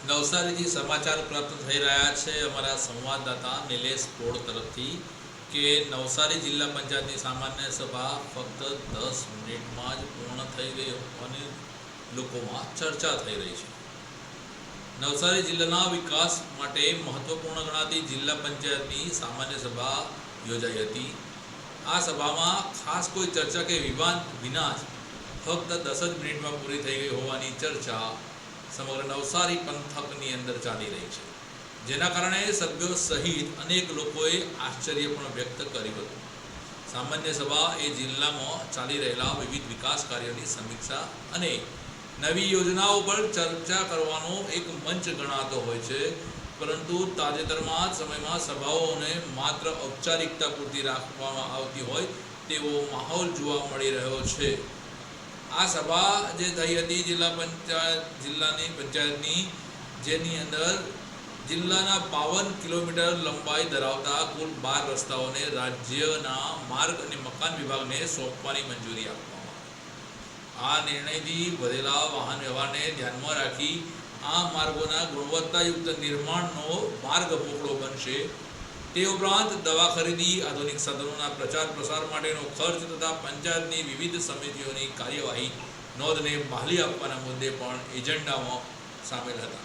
નવસારીથી સમાચાર પ્રાપ્ત થઈ રહ્યા છે અમારા સંવાદદાતા નિલેશ પોળ તરફથી કે નવસારી જિલ્લા પંચાયતની સામાન્ય સભા ફક્ત દસ મિનિટમાં જ પૂર્ણ થઈ ગઈ અને લોકોમાં ચર્ચા થઈ રહી છે. નવસારી જિલ્લાના વિકાસ માટે મહત્વપૂર્ણ ગણાતી જિલ્લા પંચાયતની સામાન્ય સભા યોજાઈ હતી. આ સભામાં ખાસ કોઈ ચર્ચા કે વિવાદ વિના જ ફક્ત દસ જ મિનિટમાં પૂરી થઈ ગઈ હોવાની ચર્ચા સમગ્ર નવસારી પંથકની અંદર ચાલી રહી છે. જેના કારણે સભ્યો સહિત અનેક લોકોએ આશ્ચર્ય પણ વ્યક્ત કર્યું હતું. સામાન્ય સભા એ જિલ્લામાં ચાલી રહેલા વિવિધ વિકાસ કાર્યોની સમીક્ષા અને નવી યોજનાઓ પર ચર્ચા કરવાનો એક મંચ ગણાતો હોય છે. પરંતુ તાજેતરમાં સમયમાં સભાઓને માત્ર ઔપચારિકતા પૂરતી રાખવામાં આવતી હોય તેવો માહોલ જોવા મળી રહ્યો છે. આ સભા જે થઈ જિલ્લા પંચાયત, જિલ્લાની પંચાયતની, જેની અંદર જિલ્લાના બાવન કિલોમીટર લંબાઈ ધરાવતા કુલ બાર રસ્તાઓને રાજ્યના માર્ગ અને મકાન વિભાગને સોંપવાની મંજૂરી આપવામાં આ નિર્ણયથી વધેલા વાહન વ્યવહારને ધ્યાનમાં રાખી આ માર્ગોના ગુણવત્તાયુક્ત નિર્માણનો માર્ગ મોકળો બનશે. તે ઉપરાંત દવા ખરીદી, આધુનિક સાધનોના પ્રચાર પ્રસાર માટેનો ખર્ચ તથા પંચાયતની વિવિધ સમિતિઓની કાર્યવાહી નોંધને બહાલી આપવાના મુદ્દે પણ એજન્ડામાં સામેલ હતા.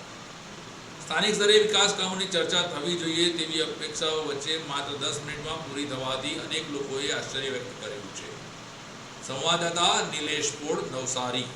સ્થાનિક સ્તરે વિકાસ કામોની ચર્ચા થવી જોઈએ તેવી અપેક્ષાઓ વચ્ચે માત્ર દસ મિનિટમાં પૂરી થવાથી અનેક લોકોએ આશ્ચર્ય વ્યક્ત કર્યું છે. સંવાદદાતા નિલેશ પોળ નવસારી